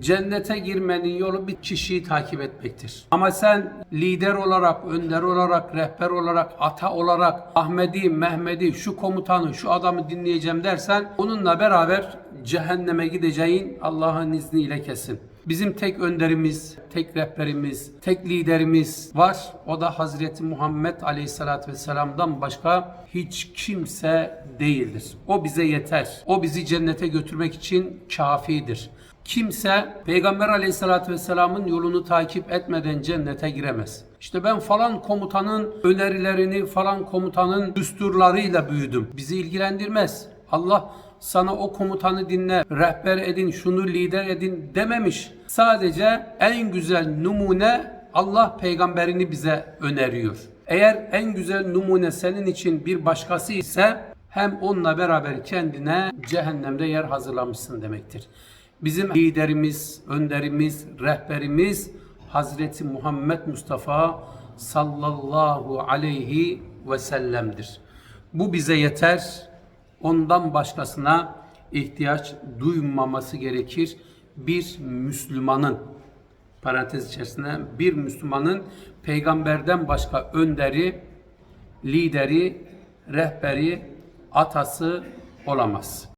Cennete girmenin yolu bir kişiyi takip etmektir. Ama sen lider olarak, önder olarak, rehber olarak, ata olarak Ahmedi, Mehmedi, şu komutanı, şu adamı dinleyeceğim dersen onunla beraber cehenneme gideceğin Allah'ın izniyle kesin. Bizim tek önderimiz, tek rehberimiz, tek liderimiz var. O da Hazreti Muhammed Aleyhisselatü Vesselam'dan başka hiç kimse değildir. O bize yeter. O bizi cennete götürmek için kafidir. Kimse Peygamber Aleyhisselatü Vesselam'ın yolunu takip etmeden cennete giremez. İşte ben falan komutanın önerilerini, falan komutanın düsturlarıyla büyüdüm. Bizi ilgilendirmez. Allah sana o komutanı dinle, rehber edin, şunu lider edin dememiş. Sadece en güzel numune Allah peygamberini bize öneriyor. Eğer en güzel numune senin için bir başkası ise hem onunla beraber kendine cehennemde yer hazırlamışsın demektir. Bizim liderimiz, önderimiz, rehberimiz Hazreti Muhammed Mustafa sallallahu aleyhi ve sellem'dir. Bu bize yeter. Ondan başkasına ihtiyaç duymaması gerekir. Bir Müslümanın parantez içerisinde bir Müslümanın peygamberden başka önderi, lideri, rehberi, atası olamaz.